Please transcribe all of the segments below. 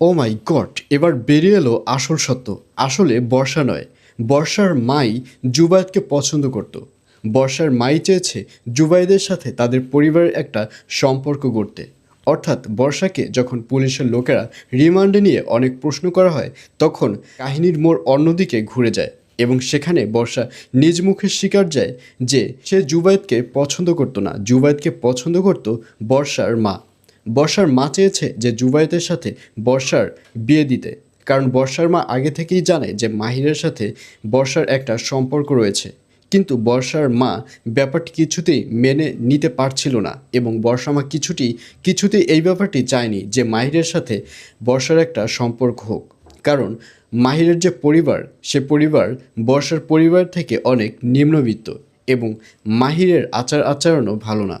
ও মাই god, এবার বেরিয়ে এলো আসল সত্য। আসলে বর্ষা নয়, বর্ষার মাই জুবায়েদকে পছন্দ করত। বর্ষার মাই চেয়েছে জুবাইদের সাথে তাদের পরিবারের একটা সম্পর্ক গড়তে। অর্থাৎ বর্ষাকে যখন পুলিশের লোকেরা রিমান্ডে নিয়ে অনেক প্রশ্ন করা হয়, তখন কাহিনীর মোড় অন্যদিকে ঘুরে যায় এবং সেখানে বর্ষা নিজ মুখে স্বীকার যায় যে সে জুবায়েদকে পছন্দ করতো না। জুবায়েদকে পছন্দ করত বর্ষার মা। বর্ষার মা চেয়েছে যে জুবাইতের সাথে বর্ষার বিয়ে দিতে। কারণ বর্ষার মা আগে থেকেই জানে যে মাহিরের সাথে বর্ষার একটা সম্পর্ক রয়েছে। কিন্তু বর্ষার মা ব্যাপারটি কিছুতেই মেনে নিতে পারছিল না এবং বর্ষা মা কিছুটি, কিছুতেই এই ব্যাপারটি চায়নি যে মাহিরের সাথে বর্ষার একটা সম্পর্ক হোক। কারণ মাহিরের যে পরিবার, সে পরিবার বর্ষার পরিবার থেকে অনেক নিম্নবিত্ত এবং মাহিরের আচার আচরণও ভালো না।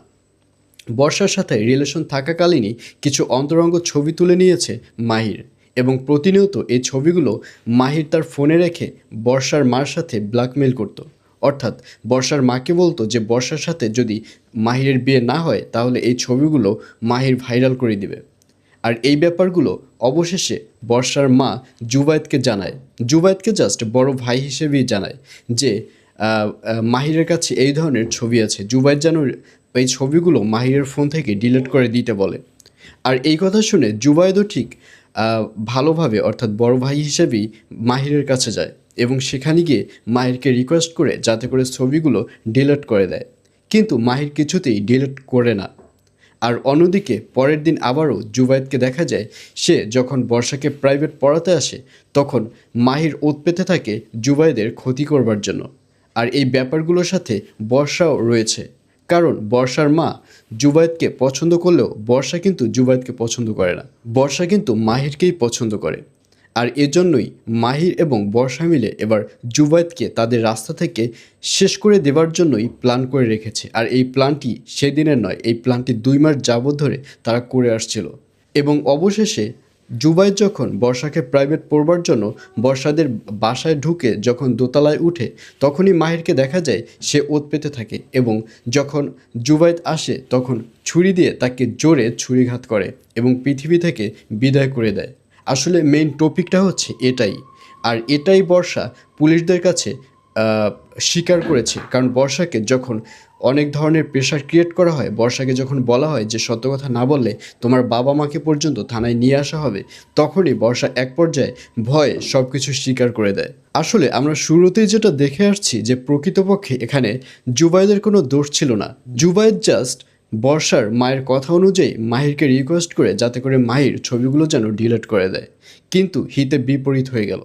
বর্ষার সাথে রিলেশন থাকাকালীনই কিছু অন্তরঙ্গ ছবি তুলে নিয়েছে মাহির এবং প্রতিনিয়ত এই ছবিগুলো মাহির তার ফোনে রেখে বর্ষার মার সাথে ব্ল্যাকমেল করত। অর্থাৎ বর্ষার মাকে বলতো যে বর্ষার সাথে যদি মাহিরের বিয়ে না হয় তাহলে এই ছবিগুলো মাহির ভাইরাল করে দিবে। আর এই ব্যাপারগুলো অবশেষে বর্ষার মা জুবায়েদকে জানায়। জুবায়েদকে জাস্ট বড় ভাই হিসেবেই জানায় যে মাহিরের কাছে এই ধরনের ছবি আছে। জুবায়েদ যেন এই ছবিগুলো মাহিরের ফোন থেকে ডিলিট করে দিতে বলে। আর এই কথা শুনে জুবায়েদও ঠিক ভালোভাবে অর্থাৎ বড় ভাই হিসেবেই মাহিরের কাছে যায় এবং সেখানে গিয়ে মাহিরকে রিকোয়েস্ট করে যাতে করে ছবিগুলো ডিলিট করে দেয়। কিন্তু মাহির কিছুতেই ডিলিট করে না। আর অন্যদিকে পরের দিন আবারও জুবায়েদকে দেখা যায়, সে যখন বর্ষাকে প্রাইভেট পড়াতে আসে, তখন মাহির ওত পেতে থাকে জুবায়েদের ক্ষতি করবার জন্য। আর এই ব্যাপারগুলোর সাথে বর্ষাও রয়েছে। কারণ বর্ষার মা জুবায়েদকে পছন্দ করলেও বর্ষা কিন্তু জুবায়েদকে পছন্দ করে না। বর্ষা কিন্তু মাহিরকেই পছন্দ করে। আর এজন্যই মাহির এবং বর্ষা মিলে এবার জুবায়েদকে তাদের রাস্তা থেকে শেষ করে দেওয়ার জন্যই প্ল্যান করে রেখেছে। আর এই প্ল্যানটি সেদিনের নয়, এই প্ল্যানটি দুই মাস যাবৎ ধরে তারা করে আসছিল। এবং অবশেষে জুবাইদ যখন বর্ষাকে প্রাইভেট পড়বার জন্য বর্ষাদের বাসায় ঢুকে যখন দোতলায় উঠে, তখনই মাহিরকে দেখা যায় সে ওত পেতে থাকে এবং যখন জুবাইদ আসে, তখন ছুরি দিয়ে তাকে জোরে ছুরিঘাত করে এবং পৃথিবী থেকে বিদায় করে দেয়। আসলে মেইন টপিকটা হচ্ছে এটাই। আর এটাই বর্ষা পুলিশদের কাছে স্বীকার করেছে। কারণ বর্ষাকে যখন অনেক ধরনের প্রেশার ক্রিয়েট করা হয়, বর্ষাকে যখন বলা হয় যে, সত্য কথা না বললে তোমার বাবা মাকে পর্যন্ত থানায় নিয়ে আসা হবে, তখনই বর্ষা এক পর্যায়ে ভয়ে সব কিছু স্বীকার করে দেয়। আসলে আমরা শুরুতেই যেটা দেখে আসছি যে, প্রকৃতপক্ষে এখানে জুবাইদের কোনো দোষ ছিল না। জুবাইদ জাস্ট বর্ষার মায়ের কথা অনুযায়ী মাহিরকে রিকোয়েস্ট করে যাতে করে মাহির ছবিগুলো যেন ডিলিট করে দেয়। কিন্তু হিতে বিপরীত হয়ে গেল।